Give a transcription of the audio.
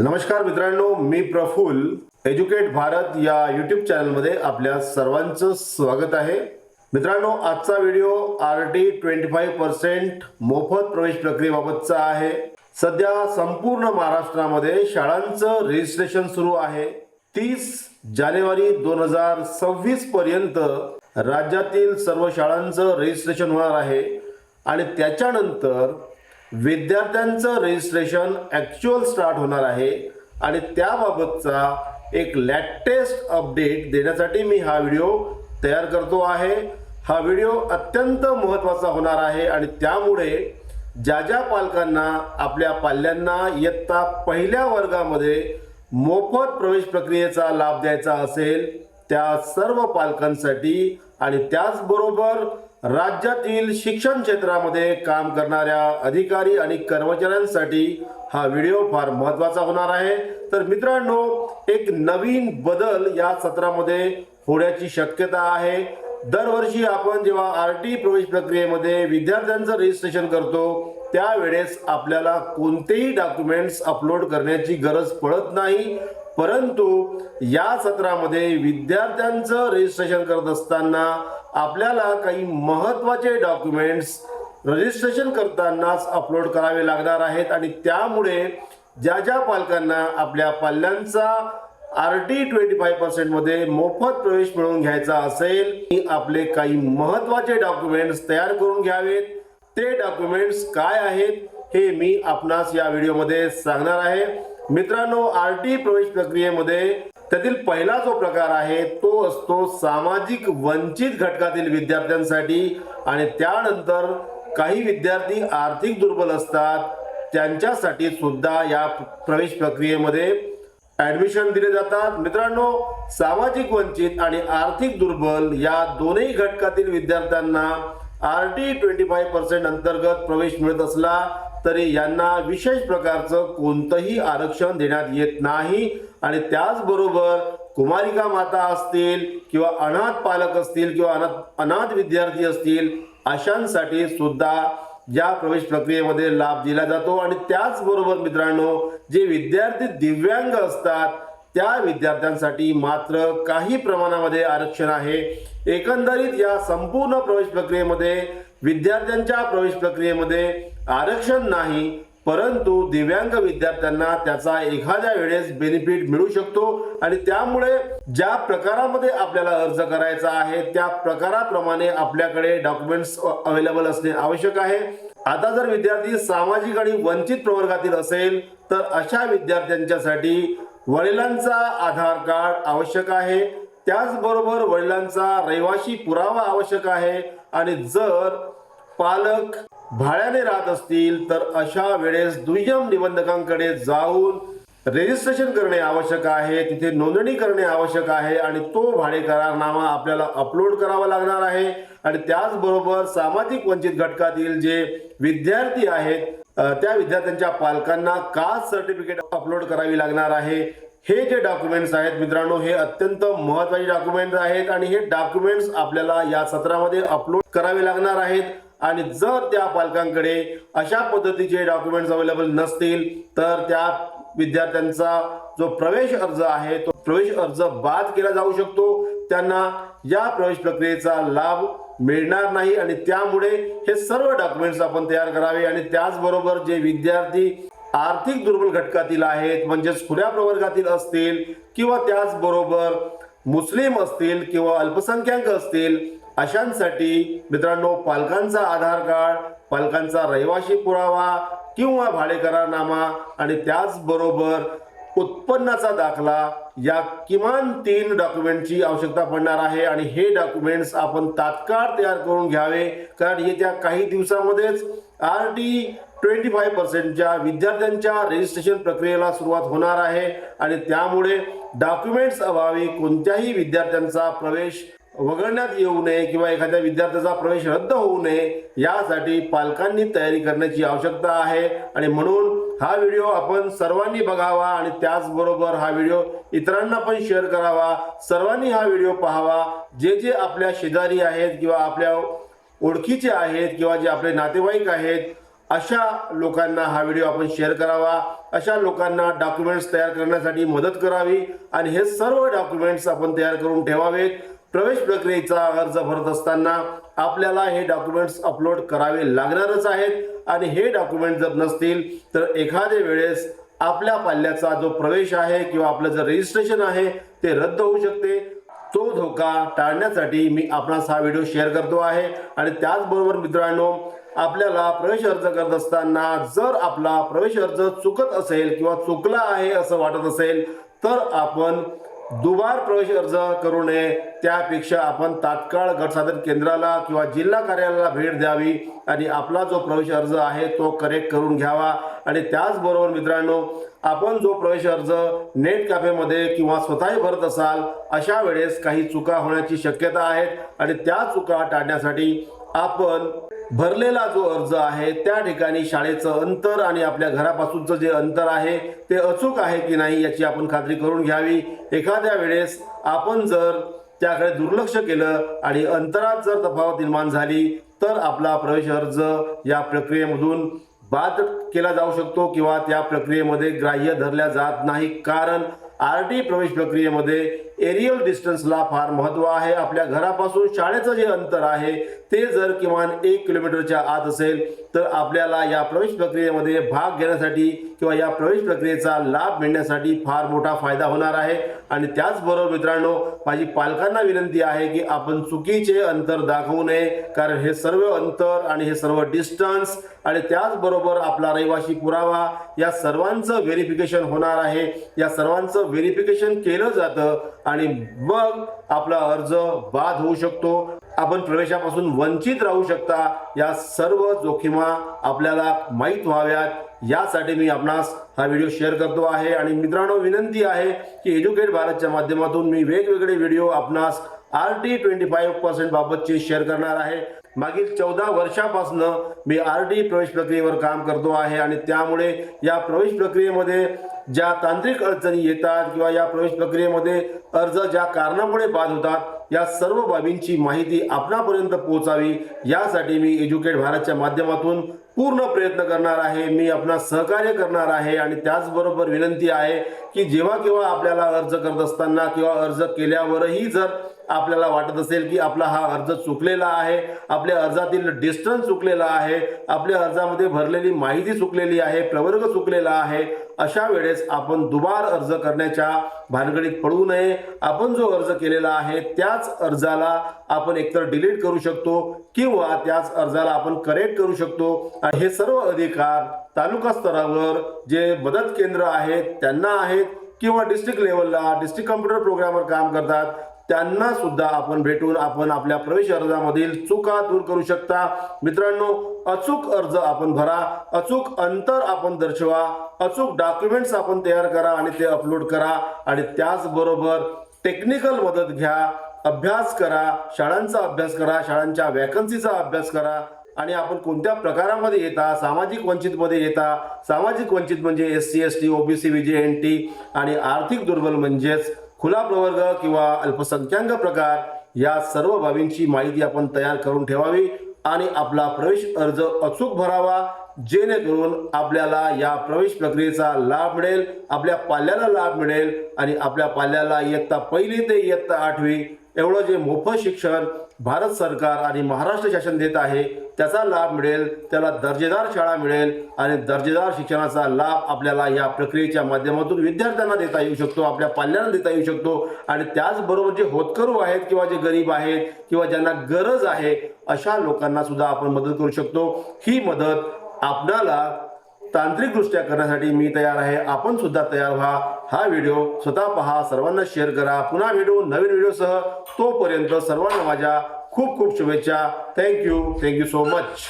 नमस्कार मित्रांनो मी प्रफुल एज्युकेट भारत या यूट्यूब चॅनलमध्ये आपल्या सर्वांचं स्वागत आहे. मित्रांनो आजचा video R T twenty five percent मोफत प्रवेश प्रक्रियेबाबतचा आहे. सध्या संपूर्ण महाराष्ट्रामध्ये शाळांचं रजिस्ट्रेशन सुरू आहे. तीस जानेवारी दोन हजार सव्वीस पर्यंत राज्यातील सर्व शाळांचं रजिस्ट्रेशन होणार आहे. आणि त्याच्यानंतर विद्यार्थ्यांचं रजिस्ट्रेशन ॲक्च्युअल स्टार्ट होणार आहे आणि त्याबाबतचा एक लॅटेस्ट अपडेट देण्यासाठी मी हा व्हिडिओ तयार करतो आहे. हा व्हिडिओ अत्यंत महत्त्वाचा होणार आहे आणि त्यामुळे ज्या ज्या पालकांना आपल्या पाल्यांना इयत्ता पहिल्या वर्गामध्ये मोफत प्रवेश प्रक्रियेचा लाभ द्यायचा असेल त्या सर्व पालकांसाठी आणि त्याचबरोबर राज्यातील शिक्षण क्षेत्रामध्ये काम करणाऱ्या अधिकारी आणि कर्मचाऱ्यांसाठी हा व्हिडिओ फार महत्त्वाचा होणार आहे. तर मित्रांनो एक नवीन बदल या सत्रामध्ये होण्याची शक्यता आहे. दरवर्षी आपण जेव्हा आर टी प्रवेश प्रक्रियेमध्ये विद्यार्थ्यांचं रजिस्ट्रेशन करतो त्यावेळेस आपल्याला कोणतेही डॉक्युमेंट्स अपलोड करण्याची गरज पडत नाही. परंतु या सत्रामध्ये विद्यार्थ्यांचं रजिस्ट्रेशन करत असताना आपल्याला काही महत्त्वाचे डॉक्युमेंट्स रजिस्ट्रेशन करतानाच अपलोड करावे लागणार आहेत आणि त्यामुळे ज्या ज्या पालकांना आपल्या पाल्यांचा आर टी ट्वेंटी फाईव्ह पर्सेंटमध्ये मोफत प्रवेश मिळवून घ्यायचा असेल की आपले काही महत्त्वाचे डॉक्युमेंट्स तयार करून घ्यावेत. ते डॉक्युमेंट्स काय आहेत हे मी आपणास या व्हिडिओमध्ये सांगणार आहे. मित्रांनो आर टी प्रवेश प्रक्रियेमध्ये त्यातील पहिला जो प्रकार आहे तो असतो सामाजिक वंचित घटकातील विद्यार्थ्यांसाठी. आणि त्यानंतर काही विद्यार्थी आर्थिक दुर्बल असतात त्यांच्यासाठी सुद्धा या प्रवेश प्रक्रियेमध्ये ऍडमिशन दिले जातात. मित्रांनो सामाजिक वंचित आणि आर्थिक दुर्बल या दोन्ही घटकातील विद्यार्थ्यांना R T twenty five percent अंतर्गत प्रवेश मिळत असला तरी यांना विशेष प्रकारचं कोणतंही आरक्षण देण्यात येत नाही. आणि त्याचबरोबर कुमारिका माता असतील किंवा अनाथ पालक असतील किंवा अनाथ अनाथ विद्यार्थी असतील अशांसाठी सुद्धा या प्रवेश प्रक्रियेमध्ये लाभ दिला जातो. आणि त्याचबरोबर मित्रांनो जे विद्यार्थी दिव्यांग असतात त्या विद्यार्थ्यांसाठी मात्र काही प्रमाणामध्ये आरक्षण आहे. एकंदरीत या संपूर्ण प्रवेश प्रक्रियेमध्ये विद्यार्थ्यांच्या प्रवेश प्रक्रियेमध्ये आरक्षण नाही परंतु दिव्यांग विद्यार्थ्यांना त्याचा एखाद्या वेळेस बेनिफिट मिळू शकतो आणि त्यामुळे ज्या प्रकारामध्ये आपल्याला अर्ज करायचा आहे त्या प्रकाराप्रमाणे आपल्याकडे डॉक्युमेंट्स अवेलेबल असणे आवश्यक आहे. आता जर विद्यार्थी सामाजिक आणि वंचित प्रवर्गातील असेल तर अशा विद्यार्थ्यांच्यासाठी वडिलांचा आधार कार्ड आवश्यक आहे. त्याचबरोबर वडिलांचा रहिवाशी पुरावा आवश्यक आहे. आणि जर पालक भाड्याने राहत असतील तर अशा वेळेस दुय्यम निबंधकांकडे जाऊन रजिस्ट्रेशन करणे आवश्यक आहे. तिथे नोंदणी करणे आवश्यक आहे. आणि तो भाडे करारनामा आपल्याला अपलोड करावा लागणार आहे. आणि त्याचबरोबर सामाजिक वंचित घटकातील जे विद्यार्थी आहेत त्या विद्यार्थ्यांच्या पालकांना कास्ट सर्टिफिकेट अपलोड करावी लागणार आहे? हे जे डॉक्युमेंट्स आहेत मित्रांनो हे अत्यंत महत्त्वाचे डॉक्युमेंट्स आहेत आणि हे डॉक्युमेंट्स आपल्याला या सत्रामध्ये अपलोड करावे लागणार आहेत. आणि जर त्या पालकांकडे अशा पद्धतीचे डॉक्युमेंट्स अवेलेबल नसतील तर त्या विद्यार्थ्यांचा जो प्रवेश अर्ज आहे तो प्रवेश अर्ज बाद केला जाऊ शकतो. त्यांना या प्रवेश प्रक्रियेचा लाभ मिळणार नाही आणि त्यामुळे हे सर्व डॉक्युमेंट्स आपण तयार करावे आणि त्याचबरोबर जे विद्यार्थी आर्थिक दुर्बल घटकातील आहेत म्हणजेच खुल्या प्रवर्गातील असतील किंवा त्याचबरोबर मुस्लिम असतील किंवा अल्पसंख्याक असतील अशांसाठी मित्रांनो पालकांचा आधार कार्ड पालकांचा रहिवाशी पुरावा किंवा भाडेकरारनामा आणि त्याचबरोबर उत्पन्नाचा दाखला या किमान तीन डॉक्युमेंटची आवश्यकता पडणार आहे आणि हे डॉक्युमेंट्स आपण तात्काळ तयार करून घ्यावे. कारण येत्या काही दिवसामध्येच आर टी ट्वेंटी फाईव्ह पर्सेंटच्या विद्यार्थ्यांच्या रजिस्ट्रेशन प्रक्रियेला सुरुवात होणार आहे. आणि त्यामुळे डॉक्युमेंट्स अभावी कोणत्याही विद्यार्थ्यांचा प्रवेश वगळण्यात येऊ नये किंवा एखाद्या विद्यार्थ्याचा प्रवेश रद्द होऊ नये यासाठी पालकांनी तयारी करण्याची आवश्यकता आहे. आणि म्हणून हा व्हिडिओ आपण सर्वांनी बघावा आणि त्याचबरोबर हा व्हिडिओ इतरांना पण शेअर करावा. सर्वांनी हा व्हिडिओ पाहावा. जे जे आपल्या शेजारी आहेत किंवा आपल्या ओळखीचे आहेत किंवा जे आपले नातेवाईक आहेत अशा लोकांना हा व्हिडिओ आपण शेअर करावा. अशा लोकांना डॉक्युमेंट्स तयार करण्यासाठी मदत करावी आणि हे सर्व डॉक्युमेंट्स आपण तयार करून ठेवावेत. प्रवेश प्रक्रियेचा अर्ज भरत असताना आपल्याला हे डॉक्युमेंट्स अपलोड करावे लागणारच आहेत. आणि हे डॉक्युमेंट जर नसतील तर एखाद्या वेळेस आपल्या पाल्याचा जो प्रवेश आहे किंवा आपलं जे रजिस्ट्रेशन आहे ते रद्द होऊ शकते. तो धोका टाळण्यासाठी मी आपणास हा व्हिडिओ शेअर करतो आहे. आणि त्याचबरोबर मित्रांनो आपल्याला प्रवेश अर्ज करत असताना जर आपला प्रवेश अर्ज चुकत असेल किंवा चुकला आहे असं वाटत असेल तर आपण दुबार प्रवेश अर्ज करू नये त्यापेक्षा आपण तात्काळ गट साधन केंद्राला किंवा जिल्हा कार्यालयाला भेट द्यावी आणि आपला जो प्रवेश अर्ज आहे तो करेक्ट करून घ्यावा. आणि त्याचबरोबर मित्रांनो आपण जो प्रवेश अर्ज नेट कॅफेमध्ये किंवा स्वतःही भरत असाल अशा वेळेस काही चुका होण्याची शक्यता आहे आणि त्या चुका टाळण्यासाठी आपण भरलेला जो अर्ज आहे त्या ठिकाणी शाळेचं अंतर आणि आपल्या घरापासूनचं जे अंतर आहे ते अचूक आहे की नाही याची आपण खात्री करून घ्यावी. एखाद्या वेळेस आपण जर त्याकडे दुर्लक्ष केलं आणि अंतरात जर तफावत निर्माण झाली तर आपला प्रवेश अर्ज या प्रक्रियेमधून बाद केला जाऊ शकतो किंवा त्या प्रक्रियेमध्ये ग्राह्य धरल्या जात नाही. कारण आर टी प्रवेश प्रक्रियेमध्ये एरियल डिस्टन्सला फार महत्त्व आहे. आपल्या घरापासून शाळेचं जे अंतर आहे ते जर किमान एक किलोमीटरच्या आत असेल तर आपल्याला या प्रवेश प्रक्रियेमध्ये भाग घेण्यासाठी किंवा या प्रवेश प्रक्रियेचा लाभ मिळण्यासाठी फार मोठा फायदा होणार आहे. आणि त्याचबरोबर मित्रांनो माझी पालकांना विनंती आहे की आपण चुकीचे अंतर दाखवू नये कारण हे सर्व अंतर आणि हे सर्व डिस्टन्स आणि त्याचबरोबर आपला रहिवाशी पुरावा या सर्वांचं व्हेरिफिकेशन होणार आहे. या सर्वांचं व्हेरिफिकेशन केलं जातं आणि मग आपला अर्ज बाद होऊ शकतो. आपण प्रवेशापासून वंचित राहू शकता. या सर्व जोखिमा आपल्याला माहीत व्हाव्यात. यासाठी मी आपणास हा व्हिडिओ शेअर करतो आहे. आणि मित्रांनो विनंती आहे की एज्युकेट भारतच्या माध्यमातून मी वेगवेगळे व्हिडिओ आपणास R T twenty five percent बाबतचे शेअर करणार आहे. मागील चौदा वर्षापासून मी आर डी प्रवेश प्रक्रियेवर काम करतो आहे आणि त्यामुळे या प्रवेश प्रक्रियेमध्ये ज्या तांत्रिक अडचणी येतात किंवा या प्रवेश प्रक्रियेमध्ये अर्ज ज्या कारणामुळे बाद होतात या सर्व बाबींची माहिती आपणापर्यंत पोहोचावी यासाठी मी एज्युकेट भारतच्या माध्यमातून पूर्ण प्रयत्न करणार आहे. मी आपणा सहकार्य करणार आहे आणि त्याचबरोबर विनंती आहे की जेव्हा केव्हा आपल्याला अर्ज करत असताना किंवा अर्ज केल्यावरही जर आपल्याला वाटत असेल की आपला हा अर्ज चुकलेला आहे आपल्या अर्जातील डिस्टन्स चुकलेला आहे आपल्या अर्जामध्ये भरलेली माहिती चुकलेली आहे प्रवर्ग चुकलेला आहे अशा वेळेस आपण दुबार अर्ज करण्याच्या भानगडीत पडू नये. आपण जो अर्ज केलेला आहे त्याच अर्जाला आपण एकतर डिलीट करू शकतो किंवा त्याच अर्जाला आपण करेक्ट करू शकतो. हे सर्व अधिकार तालुका स्तरावर जे मदत केंद्र आहेत त्यांना आहेत किंवा डिस्ट्रिक्ट लेवलला डिस्ट्रिक्ट कम्प्युटर प्रोग्रामवर काम करतात त्यांना सुद्धा आपण भेटून आपण आपल्या प्रवेश अर्जामधील चुका दूर करू शकता. मित्रांनो अचूक अर्ज आपण भरा अचूक अंतर आपण दर्शवा अचूक डॉक्युमेंट्स आपण तयार करा आणि ते अपलोड करा आणि त्याचबरोबर टेक्निकल मदत घ्या अभ्यास करा शाळांचा अभ्यास करा शाळांच्या वॅकन्सीचा अभ्यास करा आणि आपण कोणत्या प्रकारामध्ये येता? सामाजिक वंचितमध्ये येता? सामाजिक वंचित म्हणजे S C S T OBC VJ N T आणि आर्थिक दुर्बल म्हणजेच खुला प्रवर्ग किंवा अल्पसंख्याक प्रकार या सर्व बाबींची माहिती आपण तयार करून ठेवावी आणि आपला प्रवेश अर्ज अचूक भरावा जेणेकरून आपल्याला या प्रवेश प्रक्रियेचा लाभ मिळेल आपल्या पाल्याला लाभ मिळेल आणि आपल्या पाल्याला इयत्ता पहिली ते इयत्ता आठवी एवढं जे मोफत शिक्षण भारत सरकार आणि महाराष्ट्र शासन देत आहे त्याचा लाभ मिळेल त्याला दर्जेदार शाळा मिळेल आणि दर्जेदार शिक्षणाचा लाभ आपल्याला या प्रक्रियेच्या माध्यमातून विद्यार्थ्यांना देता येऊ शकतो आपल्या पाल्यांना देता येऊ शकतो. आणि त्याचबरोबर जे होतकरू आहेत किंवा जे गरीब आहेत किंवा ज्यांना गरज आहे अशा लोकांना सुद्धा आपण मदत करू शकतो. ही मदत आपणाला तांत्रिकदृष्ट्या करण्यासाठी मी तयार आहे. आपण सुद्धा तयार व्हा. हा व्हिडिओ स्वतः पहा. सर्वांना शेअर करा. पुन्हा व्हिडिओ नवीन व्हिडिओसह. तोपर्यंत सर्वांना माझ्या खूप खूप शुभेच्छा. Thank you thank you so much